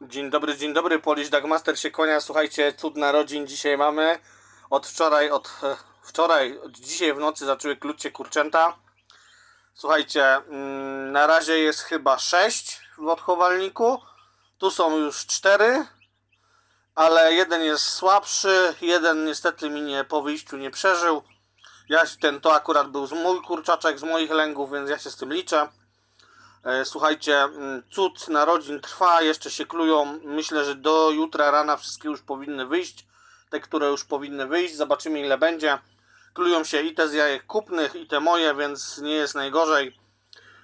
Dzień dobry, dzień dobry, Polish Dagmaster się kłania. Słuchajcie, cud narodzin dzisiaj mamy. Od wczoraj, od e, wczoraj, od dzisiaj w nocy zaczęły kluć się kurczęta. Słuchajcie, mm, na razie jest chyba 6 w odchowalniku. Tu są już 4, ale jeden jest słabszy, jeden niestety mi nie, po wyjściu nie przeżył. Ja ten to akurat był z mój kurczaczek, z moich lęgów, więc ja się z tym liczę. E, Słuchajcie, mm, cud narodzin trwa, jeszcze się klują. Myślę, że do jutra rana wszystkie już powinny wyjść. Te, które już powinny wyjść, zobaczymy ile będzie. Klują się i te z jajek kupnych, i te moje, więc nie jest najgorzej.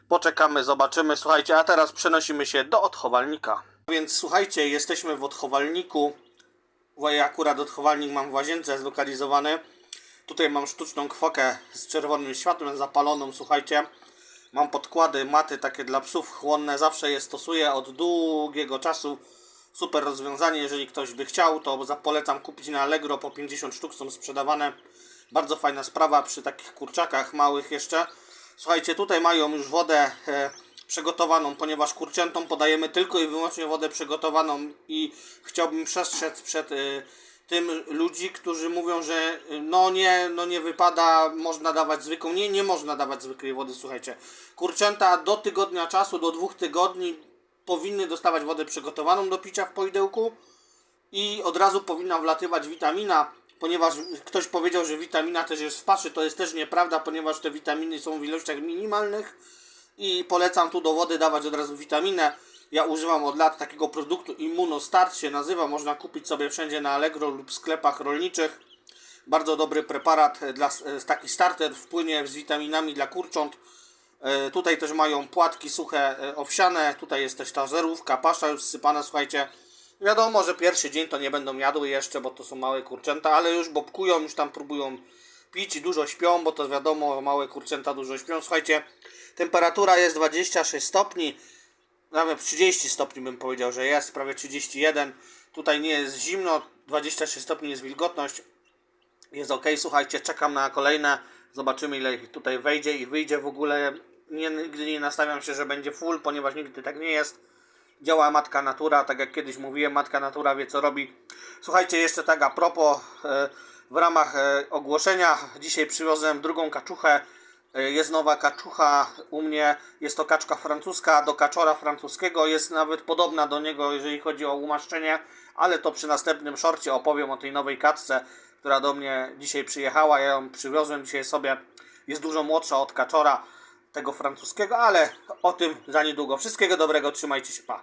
Poczekamy, zobaczymy. Słuchajcie, a teraz przenosimy się do odchowalnika. Więc słuchajcie, jesteśmy w odchowalniku. Ja akurat odchowalnik mam w łazience zlokalizowany. Tutaj mam sztuczną kwokę z czerwonym światłem zapaloną, słuchajcie. Mam podkłady, maty takie dla psów chłonne, zawsze je stosuję od długiego czasu. Super rozwiązanie, jeżeli ktoś by chciał, to polecam kupić na Allegro, po 50 sztuk są sprzedawane. Bardzo fajna sprawa przy takich kurczakach małych jeszcze. Słuchajcie, tutaj mają już wodę e, przygotowaną, ponieważ kurczętom podajemy tylko i wyłącznie wodę przygotowaną i chciałbym przestrzec przed e, tym ludzi, którzy mówią, że e, no nie, no nie wypada, można dawać zwykłą. Nie, nie można dawać zwykłej wody, słuchajcie. Kurczęta do tygodnia czasu, do dwóch tygodni powinny dostawać wodę przygotowaną do picia w poidełku i od razu powinna wlatywać witamina, ponieważ ktoś powiedział, że witamina też jest w paszy, to jest też nieprawda, ponieważ te witaminy są w ilościach minimalnych i polecam tu do wody dawać od razu witaminę. Ja używam od lat takiego produktu Immunostart się nazywa, można kupić sobie wszędzie na Allegro lub sklepach rolniczych. Bardzo dobry preparat dla e, taki starter w płynie z witaminami dla kurcząt. E, Tutaj też mają płatki suche e, owsiane, tutaj jest też ta żerówka, pasza już sypana, słuchajcie. Wiadomo, że pierwszy dzień to nie będą jadły jeszcze, bo to są małe kurczęta, ale już bobkują, już tam próbują pić i dużo śpią, bo to wiadomo, małe kurczęta dużo śpią. Słuchajcie, temperatura jest 26 stopni, nawet 30 stopni bym powiedział, że jest, prawie 31. Tutaj nie jest zimno, 26 stopni jest wilgotność, jest ok. Słuchajcie, czekam na kolejne. Zobaczymy, ile ich tutaj wejdzie i wyjdzie. W ogóle nie, nigdy nie nastawiam się, że będzie full, ponieważ nigdy tak nie jest. Działa matka natura, tak jak kiedyś mówiłem, matka natura wie co robi. Słuchajcie, jeszcze tak a propos, e, w ramach e, ogłoszenia dzisiaj przywiozłem drugą kaczuchę. E, Jest nowa kaczucha u mnie, jest to kaczka francuska, do kaczora francuskiego, jest nawet podobna do niego, jeżeli chodzi o umaszczenie, ale to przy następnym szorcie opowiem o tej nowej kaczce, która do mnie dzisiaj przyjechała, ja ją przywiozłem dzisiaj sobie, jest dużo młodsza od kaczora tego francuskiego, ale o tym za niedługo. Wszystkiego dobrego, trzymajcie się, pa!